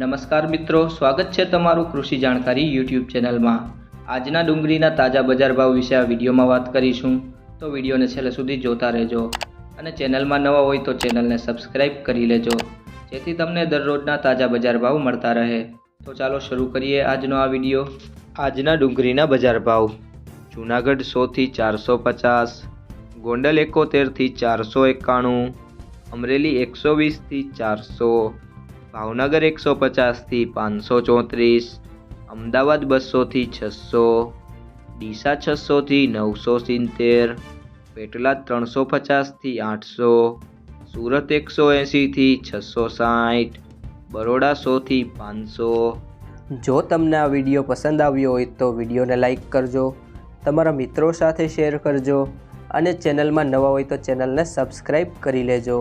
નમસ્કાર મિત્રો, સ્વાગત છે તમારું કૃષિ જાણકારી યુટ્યુબ ચેનલમાં. આજના ડુંગળીના તાજા બજાર ભાવ વિશે આ વિડીયોમાં વાત કરીશું. તો વિડીયોને છેલ્લે સુધી જોતા રહેજો. અને ચેનલમાં નવા હોય તો ચેનલને સબસ્ક્રાઇબ કરી લેજો, જેથી તમને દરરોજના તાજા બજાર ભાવ મળતા રહે. તો ચાલો શરૂ કરીએ આજનો આ વીડિયો. આજના ડુંગળીના બજાર ભાવ. જુનાગઢ સોથી ચારસો પચાસ, ગોંડલ એકોતેરથી ચારસો એકાણું, અમરેલી એકસો વીસથી ચારસો ભાવનગર એકસો પચાસથી પાંચસો ચોત્રીસ, અમદાવાદ બસોથી છસો, ડીસા છસોથી નવસો સિત્તેર પેટલાદ ત્રણસો પચાસથી આઠસો, સુરત એકસો એંશીથી છસો સાઠ, બરોડા સોથી પાંચસો. જો તમને આ વીડિયો પસંદ આવ્યો હોય તો વિડીયોને લાઇક કરજો, તમારા મિત્રો સાથે શેર કરજો અને ચેનલમાં નવા હોય તો ચેનલને સબસ્ક્રાઈબ કરી લેજો.